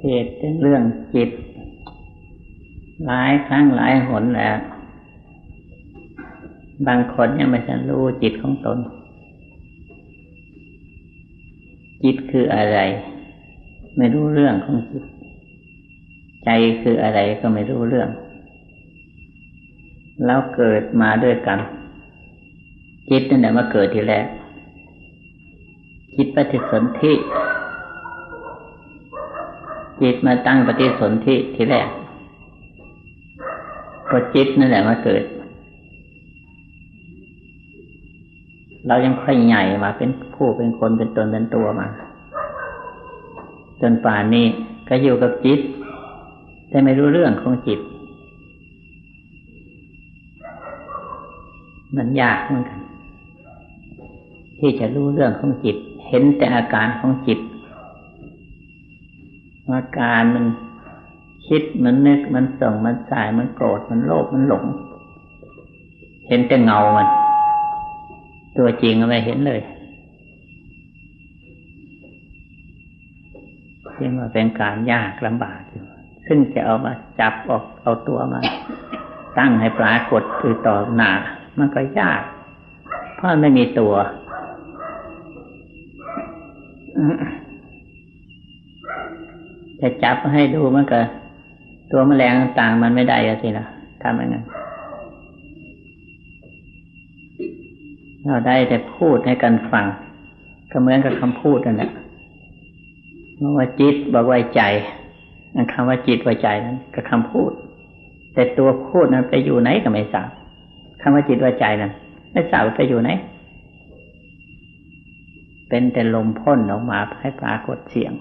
เทศเรื่องจิต หลายครั้งหลายหนแล้ว บางคนยังไม่ทันรู้จิตของตน จิตคืออะไร ไม่รู้เรื่องของจิต ใจคืออะไรก็ไม่รู้เรื่อง แล้วเกิดมาด้วยกัน จิตนั่นแหละมาเกิดทีแรกจิตปฏิสนธิ จิตมาตั้งปฏิสนธิทีแรกก็จิตนั่นแหละมาเกิด เรายังค่อยใหญ่มาเป็นผู้เป็นคนเป็นตนเป็นตัวมา จนป่านนี้ก็อยู่กับจิต แต่ไม่รู้เรื่องของจิต มันยากเหมือนกัน ที่จะรู้เรื่องของจิต เห็นแต่อาการของจิต อาการมันคิดมันนึกมันส่งมันสายมันโกรธมันโลภมันหลง เห็นแต่เงามัน ตัวจริงไม่เห็นเลยที่ว่าเป็นการยากลำบากอยู่ ซึ่งจะเอามาจับออกเอาตัวมา ตั้งให้ปรากฏคือต่อหนามันก็ยาก เพราะไม่มีตัว จะจับให้ดูมันก็ ตัวแมลงต่างมันไม่ได้สินะทำยังไงเราได้แต่พูดให้กันฟัง ก็เหมือนกับคำพูดนั่นแหละว่าจิตบอกว่าใจนั่นคำว่าจิตว่าใจนั้นก็คำพูด แต่ตัวพูดนั้นไปอยู่ไหนก็ไม่ทราบคำว่าจิตว่าใจนั้นไม่ทราบไปอยู่ไหน เป็นแต่ลมพ่นออกมาให้ปรากฏเสียง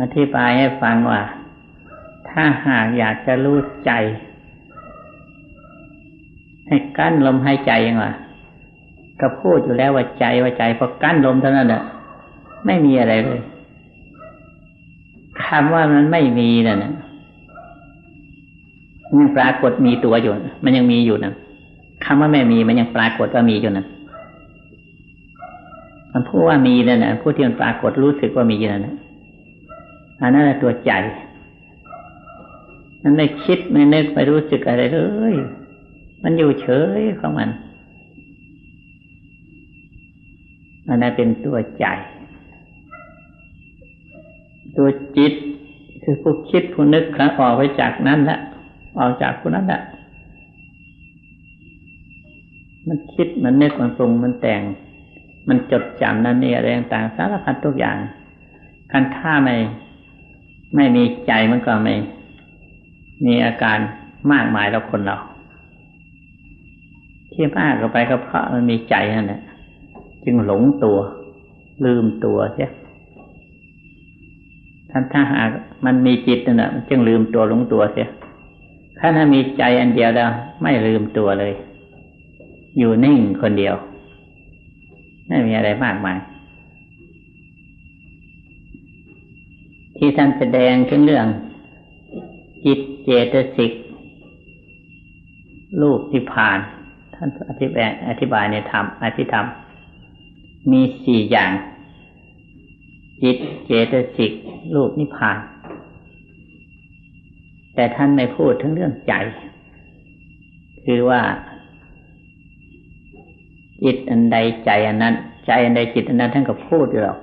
อธิบายให้ฟังว่า ถ้าหากอยากจะรู้ใจ ให้กั้นลมหายใจยังว่าก็พูดอยู่แล้วว่าใจว่าใจพอกั้นลมเท่านั้นแหละไม่มีอะไรเลยคำว่ามันไม่มีนั่นยังปรากฏมีตัวอยู่ มันยังมีอยู่นะคำว่าไม่มีมันยังปรากฏว่ามีอยู่นะ มันพูดว่ามีนั่นนะผู้ที่มันปรากฏรู้สึกว่ามีนั่นนะอันนั้นแหละตัวใจมันไม่คิดไม่นึกไม่รู้สึกอะไรเลยมันอยู่เฉยของมันอันนั้นเป็นตัวใจ ตัวจิตคือผู้คิดผู้นึกครับออกไปจากนั้นละออกจากผู้นั้นละมันคิดมันนึกมันปรุงมันแต่ง มันจดจำนั่นนี่อะไรต่างสารพัดทุกอย่างคันถ้าไม่ไม่มีใจมันก็ไม่ มีอาการมากมายแล้วคนเรา ที่มากก็ไปก็เพราะมันมีใจนั่นแหละจึงหลงตัว ลืมตัวเสียท่านถ้าหากมันมีจิตนั่นแหละจึงลืมตัวหลงตัวเสียถ้าถ้ามีใจอันเดียวแล้ว ไม่ลืมตัวเลย อยู่นิ่งคนเดียว ไม่มีอะไรมากมาย ที่ท่านแสดงถึงเรื่อง จิตเจตสิกรูปที่ผ่าน ท่านอธิบายอธิบายในธรรมอธิธรรม มีสี่อย่าง จิตเจตสิกรูปนิพพาน แต่ท่านไม่พูดถึงเรื่องใจ คือว่า จิตอันใดใจอันนั้น ใจอันใดจิตอันนั้นท่านก็พูดอยู่หรอก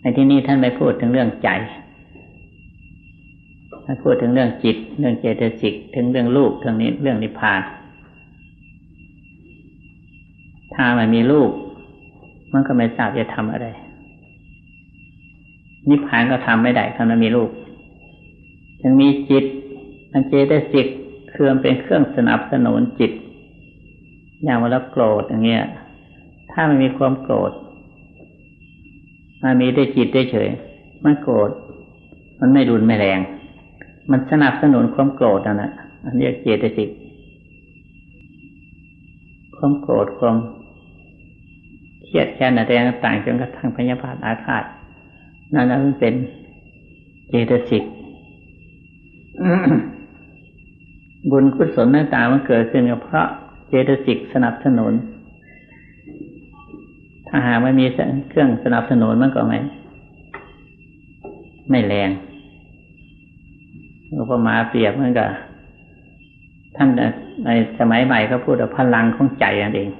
ในที่นี้ท่านไม่พูดถึงเรื่องใจท่านพูดถึงเรื่องจิต เรื่องเจตสิกถึงเรื่องรูปเรื่องนี้เรื่องนิพพานถ้าไม่มีรูปมันก็ไม่ทราบจะทำอะไร นิพพานก็ทำไม่ได้ถ้ามันมีรูปยังมีจิตอันเจตสิกเคือมันเป็นเครื่องสนับสนุนจิต อย่างเวลาโกรธอย่างเงี้ย ถ้ามันมีความโกรธมันมีได้จิตได้เฉย มันโกรธ มันไม่รุนไม่แรง มันสนับสนุนความโกรธนั่นแหละอันเรียกเจตสิก ความโกรธความเครียดแค้นอะไรต่างๆจนกระทั่งพยาบาทอาฆาตนั่นนั้นเป็นเจตสิกบุญกุศลต่างๆมันเกิดขึ้นเพราะ เจตสิกสนับสนุน ถ้าหากไม่มีเครื่องสนับสนุนมันก็ไม่ไม่แรงอุปมาเปรียบเหมือนกับท่านในสมัยใหม่ก็พูดว่าพลังของใจนั่นเอง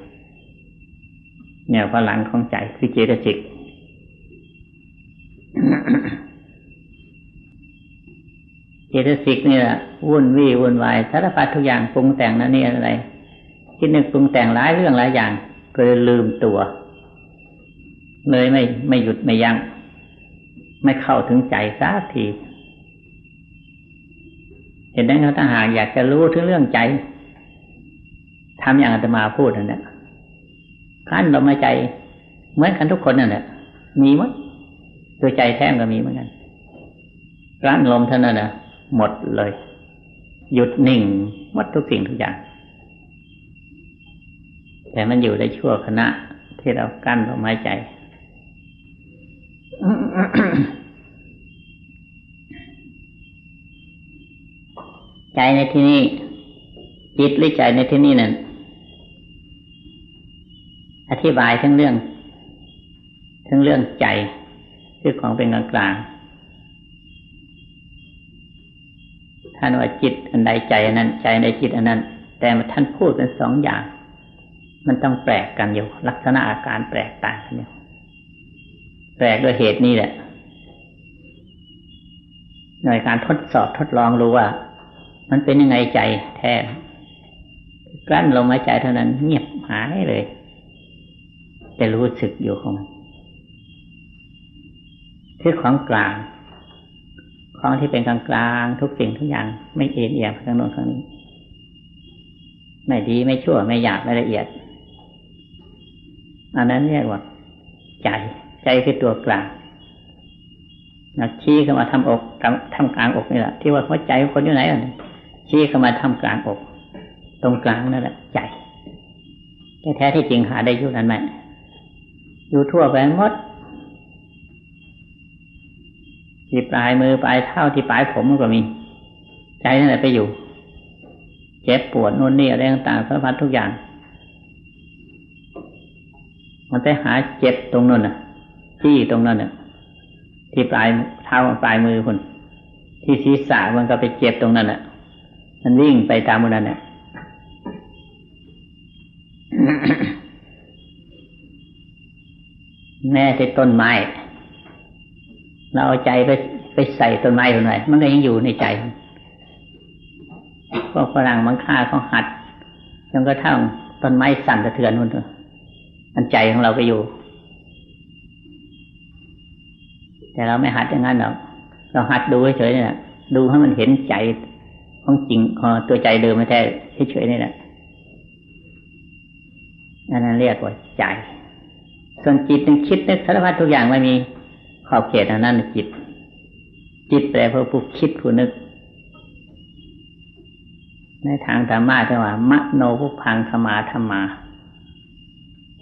เนี่ยพลังของใจคือเจตสิกเจตสิกนี่แหละวุ่นวี่วุ่นวายสารพัดทุกอย่างปรุงแต่งนั่นนี่อะไร คิดนึกปรุงแต่งหลายเรื่องหลายอย่างก็เลยลืมตัว เลยไม่ไม่หยุดไม่ยัง้งไม่เข้าถึงใจสักทีเห็นได้เขาถ้าหากอยากจะรู้ถึงเรื่องใจทำอย่างอาตมาพูดนั่นแหละขั้นลมหายใจ เหมือนกันทุกคนนั่นแหละมีมั้ยตัวใจแท้ก็มีเหมือนกันร้านลมเท่านั้นนะหมดเลย หยุดนิ่งหมดทุกสิ่งทุกอย่าง แต่มันอยู่ในชั่วขณะที่เรากั้นลมหายใจ ใจในที่นี้จิตหรือใจในที่นี้นั่นอธิบายทั้งเรื่อง ทั้งเรื่องใจคือของเป็นกลางกลางท่านว่าจิตอันใดใจอันนั้น ใจในจิตอันนั้น แต่ท่านพูดเป็นสองอย่าง มันต้องแปลกกันอยู่ ลักษณะอาการแปลกต่างกันอยู่แปลกด้วยเหตุนี้แหละหน่วยการทดสอบทดลองรู้ว่า มันเป็นยังไงใจแท้กลั้นลมหายใจเท่านั้นเงียบหายเลยจะรู้สึกอยู่ของมันคือของกลาง ของที่เป็นกลางกลางทุกสิ่งทุกอย่าง ไม่เอ็นเอียงทางโน้นทางนี้ ไม่ดีไม่ชั่วไม่หยาบไม่ละเอียด อันนั้นเรียกว่า ใจ ใจคือตัวกลางนะชี้เข้ามาทำอกทำทำกลางอกนี่แหละที่ว่าหัวใจคนอยู่ไหนอะชี้เข้ามาทำกลางอก ตรงกลางนั่นแหละใจแต่แท้ที่จริงหาได้อยู่นั้นไหมอยู่ทั่วไปหมดที่ปลายมือปลายเท้าที่ปลายผมก็มี ใจนั่นแหละไปอยู่ เจ็บปวดนู่นนี่อะไรต่างๆสารพัดทุกอย่าง มันไปหาเจ็บตรงนั้นน่ะที่ตรงนั้นน่ะ ที่ปลายเท้าปลายมือคนที่ศีรษะมันก็ไปเจ็บตรงนั้นน่ะ มันวิ่งไปตามมันนั่นน่ะแม่ที่ต้นไม้เราเอาใจไปไปใส่ต้นไม้ตรงไหนมันก็ยังอยู่ในใจพวกฝรั่งมังค่าเขาหัดจนกระทั่งต้นไม้สั่นสะเทือนนู่นอั นใจของเราไปอยู่ แต่เราไม่หัดอย่างนั้นหรอกเราหัดดูเฉยๆนี่แหละดูให้มันเห็นใจของจริงของตัวใจเดิมไม่แท้เฉยๆนี่แหละอันนั้นเรียกว่าใจ ส่วนจิตนึงคิดนึกสารพัดทุกอย่างไม่มีขอบเขตอันนั้นจิต จิตแปลว่าผู้คิดผู้นึก ในทางธรรมะจะว่ามโนภุพังธรรมาธรรมา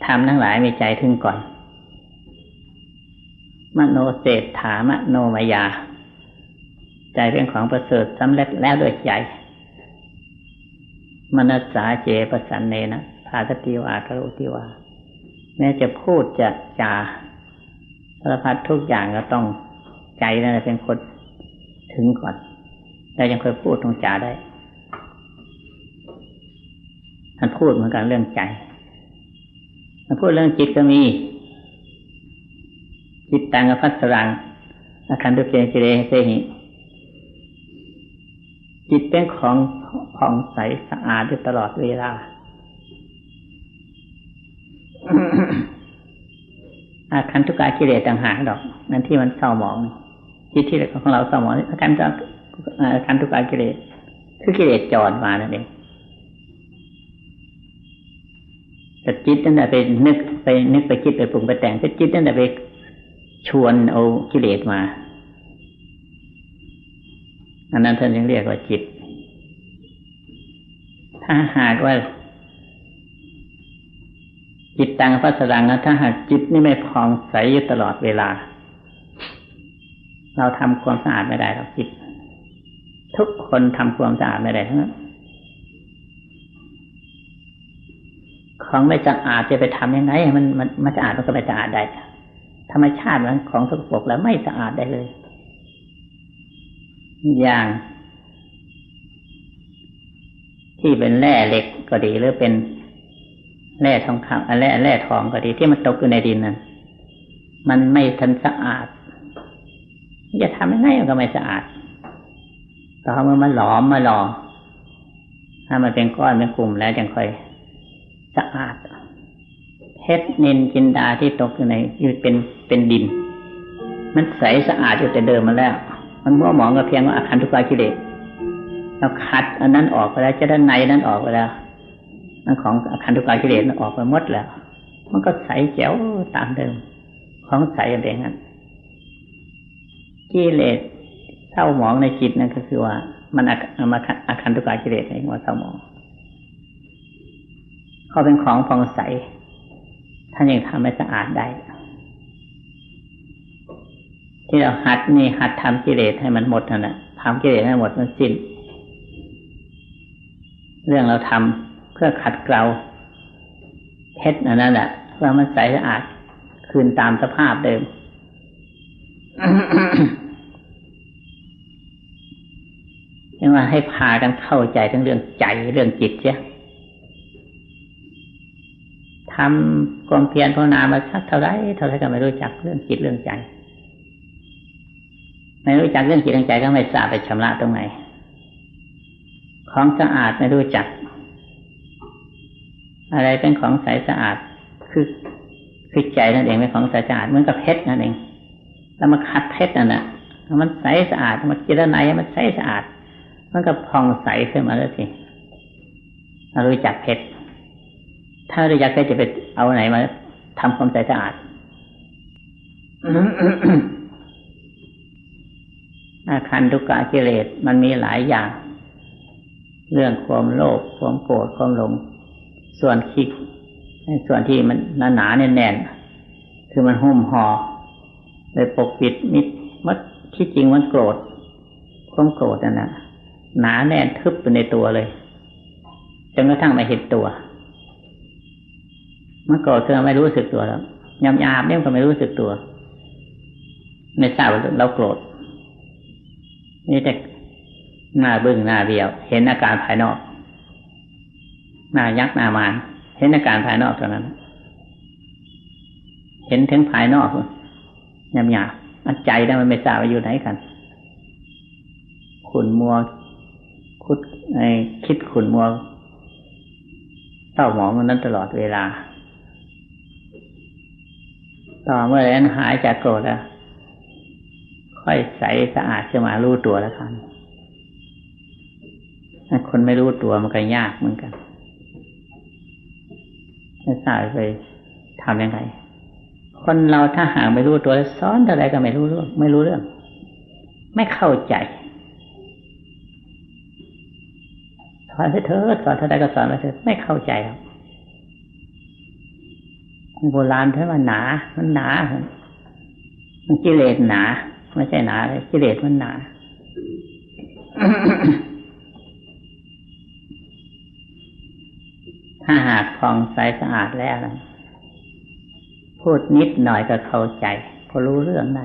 ทำทั้งหลายมีใจถึงก่อน มโนเศรษฐามโนมายา ใจเป็นของประเสริฐสำเร็จแล้วด้วยใจ มนัสสาเจปสันเนนะภาสติวากรุติวา แม้จะพูดจะจาสารพัดทุกอย่างก็ต้องใจนั่นแหละเป็นคนถึงก่อนแล้วยังเคยพูดตรงจาได้ท่านพูดเหมือนกันเรื่องใจ พูดเรื่องจิตก็มี จิตตังอภัสรังอาคันตุเกจิเรเซหิจิตเป็นของผ่องใสสะอาดอยู่ตลอดเวลา อาการทุกขากิเลสต่างหากดอก นั่นที่มันเศร้าหมอง จิตที่ของเราเศร้าหมองอาการอาการทุกขากิเลสคือกิเลสจอดมานั่นเอง แต่จิตนั่นแหละไปนึกไปนึกไปคิดไปปรุงไปแต่งแต่จิตนั่นแหละไปชวนเอากิเลสมา อันนั้นท่านยังเรียกว่าจิต ถ้าหากว่า จิตตังพัสดังนะถ้าหากจิตนี่ไม่พองใสอยู่ตลอดเวลา เราทำความสะอาดไม่ได้หรอกจิต ทุกคนทำความสะอาดไม่ได้ทั้งนั้น ของไม่สะอาดจะไปทำยังไง มันมันมันสะอาดมันก็ไม่สะอาดได้ ธรรมชาติมันของสกปรกแล้วไม่สะอาดได้เลย อย่าง ที่เป็นแร่เหล็กก็ดีหรือเป็นแร่ทองคำแร่แร่ทองก็ดีที่มันตกอยู่ในดินนั้นมันไม่ทันสะอาดจะทำยังไงมันก็ไม่สะอาดต่อเมื่อมันหลอมมาหล่อถ้ามันเป็นก้อนเป็นกลุ่มแล้วจึงค่อย สะอาดเพชรนินจินดาที่ตกอยู่ในอยู่เป็นเป็นดิน มันใสสะอาดอยู่แต่เดิมมาแล้ว มันมัวหมองกับเพียงว่าอาคารทุกข์กิเลสเราคัดอันนั้นออกไปแล้วจะด้านในนั้นออกไปแล้วนั่นของอาคารทุกข์กิเลสออกไปหมดแล้ว มันก็ใสแจ๋วตามเดิม ของใสอย่างนั้นกิเลสเศร้าหมองในจิตนั่นก็คือว่า มันอามาอาคารทุกข์กิเลสเองว่าเศร้าหมอง เขาเป็นของฟองใส ท่านยังทำให้สะอาดได้ ที่เราหัดนี่หัดทำกิเลสให้มันหมดนั่นแหละทำกิเลสให้หมดมันสิ้น เรื่องเราทำเพื่อขัดเกลาเพชรนั่นแหละเพื่อมันใสสะอาดคืนตามสภาพเดิมยังว่าให้พากันเข้าใจทั้งเรื่องใจเรื่องจิตเสีย ทำความเพียรภาวนามาสักเท่าไรเท่าไรก็ไม่รู้จักเรื่องจิตเรื่องใจ ไม่รู้จักเรื่องจิตเรื่องใจก็ไม่ทราบไปชำระตรงไหน ของสะอาดไม่รู้จัก อะไรเป็นของใสสะอาดคือคือใจนั่นเองเป็นของใสสะอาดเหมือนกับเพชรนั่นเองแล้วมาคัดเพชรนั่นแหละมันใสสะอาดมันจิตในมันใสสะอาด มันก็พองใสขึ้นมาแล้วสิรู้จักเพชร ถ้าเราอยากได้จะไปเอาไหนมาทำความใจสะอาดอาคันทุกกะกิเลสมันมีหลายอย่าง เรื่องความโลภความโกรธความหลง ส่วนคิดส่วนที่มันหนาหนาแน่นแน่นคือมันหุ้มห่อเลยปกปิดมิดมัดที่จริงมันโกรธความโกรธนั่นนะหนาแน่นทึบไปในตัวเลยจนกระทั่งไม่เห็นตัว มันโกรธเธอไม่รู้สึกตัวแล้วยำยาบเนี่ยก็ไม่รู้สึกตัว ไม่ทราบว่าเราโกรธนี่แต่หน้าบึ้งหน้าเบี้ยว เห็นอาการภายนอก หน้ายักหน้ามานเห็นอาการภายนอกเท่านั้น เห็นถึงภายนอกยำยาบอันใจได้มันไม่ทราบว่าอยู่ไหนกัน ขุนมัวคุดไอคิดขุนมัวเศร้าหมองมันนั้นตลอดเวลา ต่อเมื่อนั้นหายจากโกรธแล้ว ค่อยใสสะอาดขึ้นมารู้ตัวแล้วครับคนไม่รู้ตัวมันก็ยากเหมือนกันจะทราบไปทำยังไง คนเราถ้าหากไม่รู้ตัวซ้อนอะไรก็ไม่รู้เรื่อง ไม่รู้เรื่อง ไม่เข้าใจสอนเธอสอนเท่าไรก็สอนไปเถอะไม่เข้าใจหรอก โบราณท่านว่าหนา มันหนา มันกิเลสหนา ไม่ใช่หนาเลยกิเลสมันหนา ถ้าหากฟองใสสะอาดแล้วพูดนิดหน่อยก็เข้าใจพอรู้เรื่องได้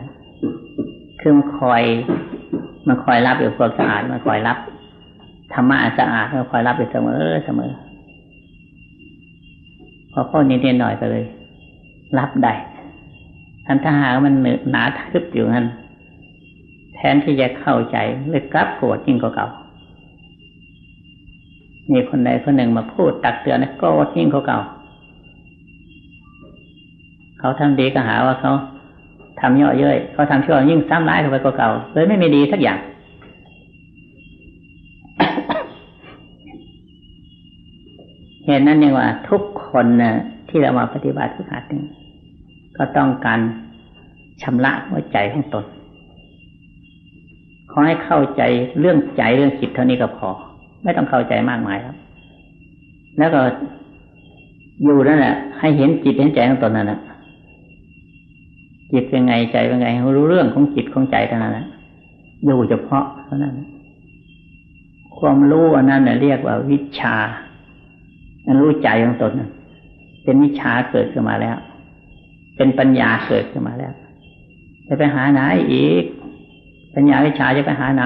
คือมันคอยมันคอยรับอยู่ความสะอาดมันคอยรับธรรมะสะอาดมันคอยรับอยู่เสมอเสมอพอพูดนิดหน่อยก็เลย รับได้ทันถ้าหามันหนาทึบอยู่นั้นแทนที่จะเข้าใจเลยกลับโกรธยิ่งกว่าเก่า มีคนใดคนหนึ่งมาพูดตักเตือนนะโกรธยิ่งกว่าเก่า เขาทำดีก็หาว่าเขาทำเยอะเย้ยเขาทำชั่วยิ่งซ้ำร้ายเข้าไปกว่าเก่าเลยไม่มีดีสักอย่าง เห็นนั้นยังว่าทุกคนนะที่เรามาปฏิบัติฝึกหัดนี่ ก็ต้องการชำระหัวใจของตน ขอให้เข้าใจเรื่องใจเรื่องจิตเท่านี้ก็พอ ไม่ต้องเข้าใจมากมายครับ แล้วก็อยู่นั่นแหละให้เห็นจิตเห็นใจของตนนั่นแหละจิตเป็นไงใจเป็นไงรู้เรื่องของจิตของใจเท่านั้นแหละอยู่เฉพาะเท่านั้น ความรู้อันนั้นเรียกว่าวิชาอันรู้ใจของตนเป็นวิชาเกิดขึ้นมาแล้ว เป็นปัญญาเกิดขึ้นมาแล้ว จะไปหาไหนอีก ปัญญาวิชาจะไปหาไหน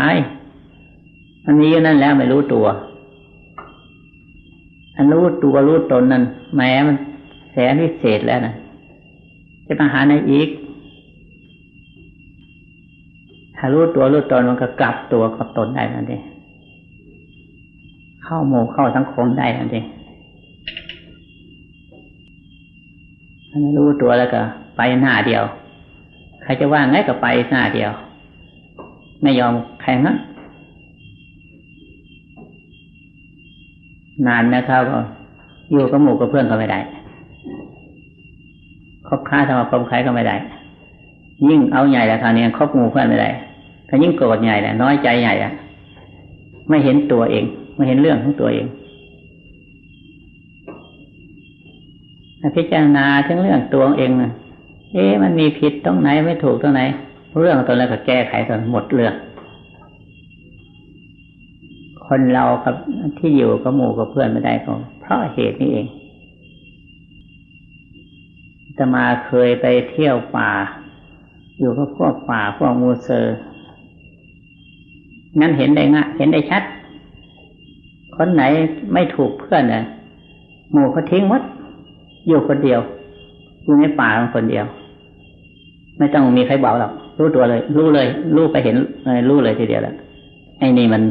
มันมีอยู่นั่นแล้วไม่รู้ตัว อันรู้ตัวรู้ตนนั้นแม้มันแสนวิเศษแล้วนะจะไปหาไหนอีก ถ้ารู้ตัวรู้ตนมันก็กลับตัวกับตนได้นั่นเองเข้าหมู่เข้าสังคมได้นั่นเอง ถ้าไม่รู้ตัวแล้วก็ ไปหน้าเดียว ใครจะว่าไงก็ไปหน้าเดียว ไม่ยอมใครงั้นนานนะครับก็อยู่กับหมู่กับเพื่อนก็ไม่ได้คบค้าสมาคมใครก็ไม่ได้ ยิ่งเอาใหญ่แล้วคราวนี้คบหมู่เพื่อนไม่ได้ถ้ายิ่งโกรธใหญ่แหละน้อยใจใหญ่อะไม่เห็นตัวเอง ไม่เห็นเรื่องของตัวเอง พิจารณาถึงเรื่องตัวเองนะเอ๊ะมันมีผิดตรงไหนไม่ถูกตรงไหน เรื่องตัวแล้วก็แก้ไขตอนหมดเรื่อง คนเรากับที่อยู่กับหมู่กับเพื่อนไม่ได้ก็เพราะเหตุนี้เองจะมาเคยไปเที่ยวป่า อยู่กับพวกป่าพวกมูเซอร์งั้นเห็นได้งะเห็นได้ชัด คนไหนไม่ถูกเพื่อนนะหมู่เขาทิ้งหมด อยู่คนเดียวอยู่ในป่าคนเดียว ไม่ต้องมีใครบอกหรอกรู้ตัวเลย รู้เลย รู้ไปเห็นรู้เลยทีเดียวแล้วไอ้นี่มัน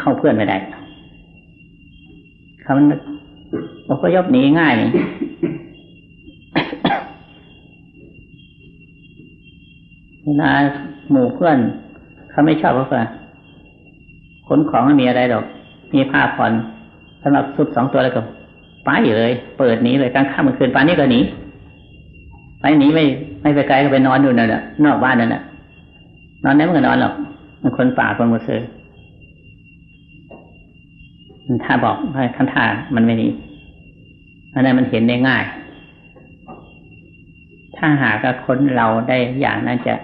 เข้าเพื่อนไม่ได้เขามันก็ยบหนีง่ายนี่เวลาหมู่เพื่อน เขาไม่ชอบเขาก็ขนของไม่มีอะไรหรอก มีผ้าผ่อนสำหรับสุดสองตัวแล้วก็ ไปเลย เปิดหนีเลยกลางค่ำกลางคืนป่านนี้ก็หนีไปหนีไม่ไม่ไปไกลก็ไปนอนอยู่นั่นแหละนอกบ้านนั่นแหละนอนไหนมันก็นอนหรอกมันคนป่าคนมุสลิมถ้าบอกท่านท่ามันไม่ดีอันนั้นมันเห็นได้ง่าย ถ้าหากคนเราได้อย่างนั้นจะ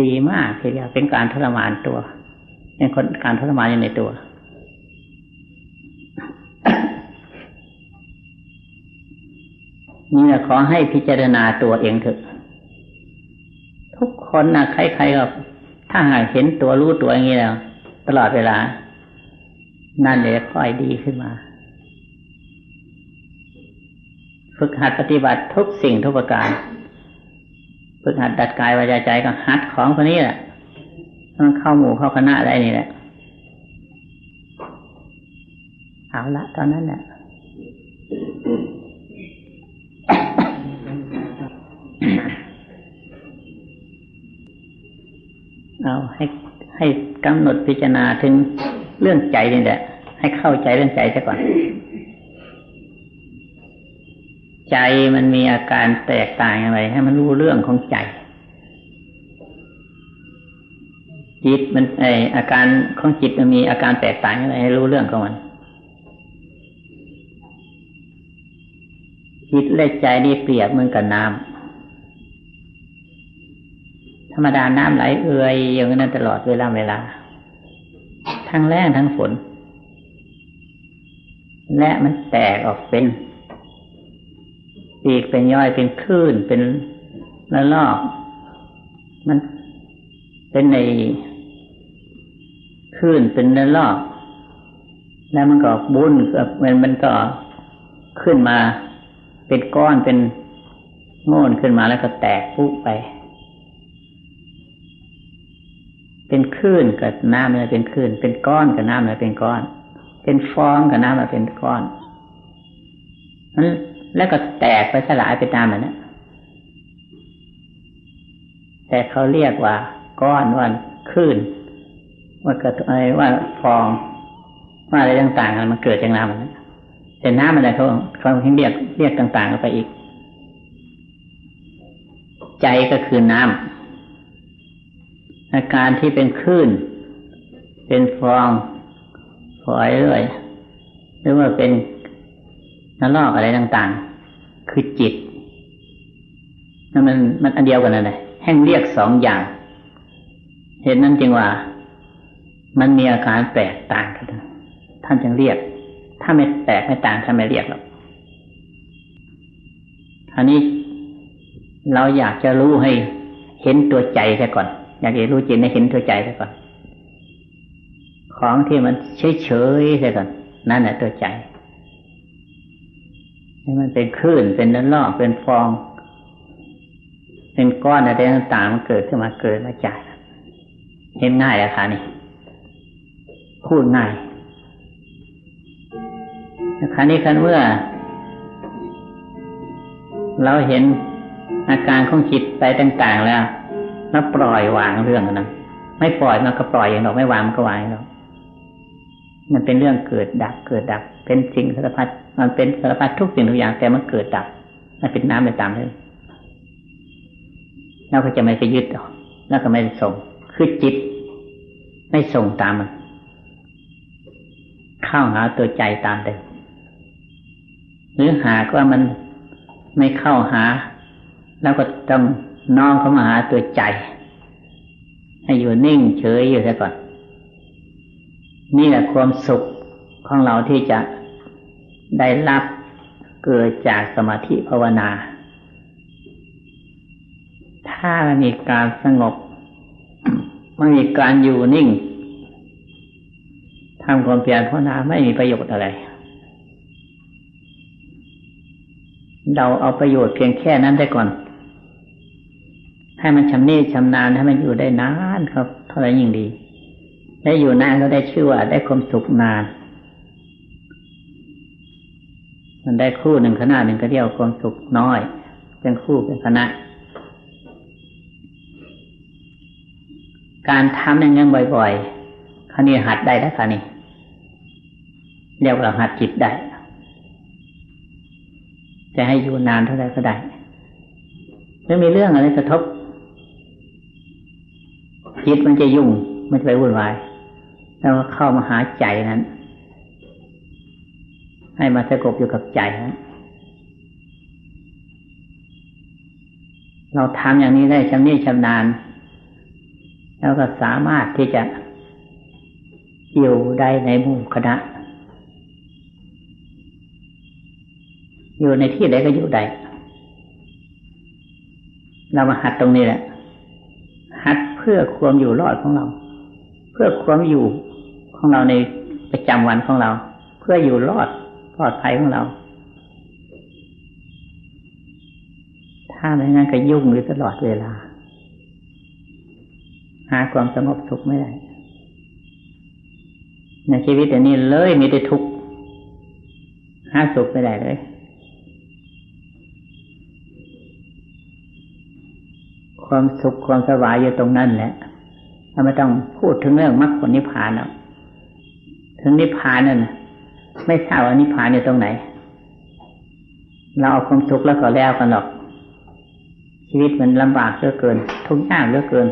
ดีมากทีเดียวเป็นการทรมานตัว เป็นคนการทรมานอยู่ในตัว นี่นะขอให้พิจารณาตัวเองเถอะ ทุกคนนะใครๆก็ถ้าหากเห็นตัวรู้ตัวอย่างนี้แล้ว ตลอดเวลา นั่นเลยค่อยดีขึ้นมา ฝึกหัดปฏิบัติทุกสิ่งทุกประการ ฝึกหัดดัดกายวาจาใจก็หัดของคนนี้แหละมันเข้าหมู่เข้าคณะอะไรนี่แหละ เอาละตอนนั้นแหละ เอาให้ให้กำหนดพิจารณาถึงเรื่องใจนี่แหละ ให้เข้าใจเรื่องใจซะก่อน ใจมันมีอาการแตกต่างอะไรให้มันรู้เรื่องของใจ จิตมันไออาการของจิตมันมีอาการแตกต่างอะไรให้รู้เรื่องของมันจิตและใจนี่เปรียบเหมือนกับน้ำ รรมดาน้ำไหลเอื่อยอย่างนั้นตลอดเวลาเวลา ทั้งแรงทั้งฝน และมันแตกออกเป็นปีกเป็นย่อยเป็นคลื่นเป็นละลอก มันเป็นในคลื่นเป็นละลอก แล้วมันก็บุญมันมันก็ขึ้นมาเป็นก้อนเป็นโง่นขึ้นมาแล้วก็แตกปุ๊บไป เป็นคลื่นกับน้ำมันเป็นคลื่น เป็นก้อนกับน้ำมันเป็นก้อน เป็นฟองกับน้ำมันเป็นก้อนนั้นแล้วก็แตกไปสลายไปตามมันนะแต่เขาเรียกว่า ก้อนว่าคลื่นว่ากระอะไรว่าฟอง ว่าอะไรต่างๆมันเกิดจากน้ำมันแต่น้ำอะไรเขาเขาเรียกเรียกต่างๆกันไปอีก ใจก็คือน้ำ อาการที่เป็นคลื่น เป็นฟองฝอยเรื่อยหรือว่าเป็นนลอกอะไรต่างๆ คือจิตนั่นมันมันอันเดียวกันนั่นแหละแห่งเรียกสองอย่าง เห็นนั้นจึงว่า มันมีอาการแตกต่างกันท่านจึงเรียก ถ้าไม่แตกไม่ต่างท่านไม่เรียกหรอกอันนี้เราอยากจะรู้ให้เห็นตัวใจซะก่อน อยากจะรู้จริงให้เห็นตัวใจซะก่อน ของที่มันเฉยๆซะก่อนนั่นแหละตัวใจให้มันเป็นคลื่นเป็นน้ำลอกเป็นฟอง เป็นก้อนอะไรต่างๆมันเกิดขึ้นมาเกิดมาจากเห็นง่ายอะค่ะนี่พูดง่ายคราวนี้คันเมื่อ เราเห็นอาการของจิตไปต่าง ๆ แล้ว แล้วปล่อยวางเรื่องนั้นไม่ปล่อยมันก็ปล่อยอย่างเราไม่วางมันก็วางเรามันเป็นเรื่องเกิดดับเกิดดับ เป็นสิ่งสารพัดมันเป็นสารพัดทุกสิ่งทุกอย่างแต่มันเกิดดับมันเป็นน้ำไปตามเลยเราก็จะไม่ไปยึดหรอแล้วก็ไม่ส่งคือจิต ไม่ส่งตามมัน เข้าหาตัวใจตามเดิมหรือหากว่ามันไม่เข้าหา แล้วก็ต้อง น้องเข้ามาหาตัวใจ ให้อยู่นิ่งเฉยอยู่ซะก่อน นี่แหละความสุขของเราที่จะได้รับเกิดจากสมาธิภาวนา ถ้าม,มีการสงบไม่มีการอยู่นิ่งทำความเพียรภาวนาไม่มีประโยชน์อะไร เราเอาประโยชน์เพียงแค่นั้นได้ก่อน ให้มันชำนิชำนาญให้มันอยู่ได้นานครับเท่าไรยิ่งดี ได้อยู่นานก็ได้ชื่อว่าได้ความสุขนาน มันได้คู่หนึ่งขนาดหนึ่งก็เรียกความสุขน้อยเป็นคู่เป็นคณะ การทำอย่างนี้บ่อยๆคราวนี้หัดได้แล้วค่ะนี่เรียกว่าหัดจิตได้จะให้อยู่นานเท่าไรก็ได้ไม่มีเรื่องอะไรกระทบ จิตมันจะยุ่งมันจะไปวุ่นวายแล้วเข้ามาหาใจนั้น ให้มาสงบอยู่กับใจนั้นเราทำอย่างนี้ได้ชำนิชำนาญ แล้วก็สามารถที่จะอยู่ได้ในหมู่คณะ อยู่ในที่ใดก็อยู่ได้เรามาหัดตรงนี้แหละ หัด พื่อความอยู่รอดของเรา เพื่อความอยู่ของเราในประจำวันของเรา เพื่ออยู่รอดปลอดภัยของเรา ถ้าไม่งั้นก็ยุ่งอยู่ตลอดเวลา หาความสงบสุขไม่ได้ในชีวิตอันนี้เลยมีแต่ทุกข์หาสุขไม่ได้เลย ความสุขความสบายอยู่ตรงนั้นแหละเราไม่ต้องพูดถึงเรื่องมรรคผลนิพพานแล้วถึงนิพพานนั่นไม่ทราบว่านิพพานอยู่ตรงไหน เราเอาความสุขแล้วก็แล้วกันหรอก ชีวิตมันลำบากเหลือเกิน ทุกข์ยากเหลือเกิน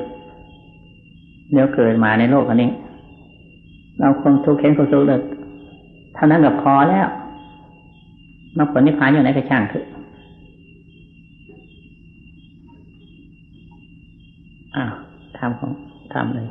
เดี๋ยวเกิดมาในโลกอันนี้ เราความทุกข์เห็นความสุขเลยเท่านั้นก็พอแล้วมรรคผลนิพพานอยู่ไหนก็ช่างเถอะ อ่าทำของทำเลย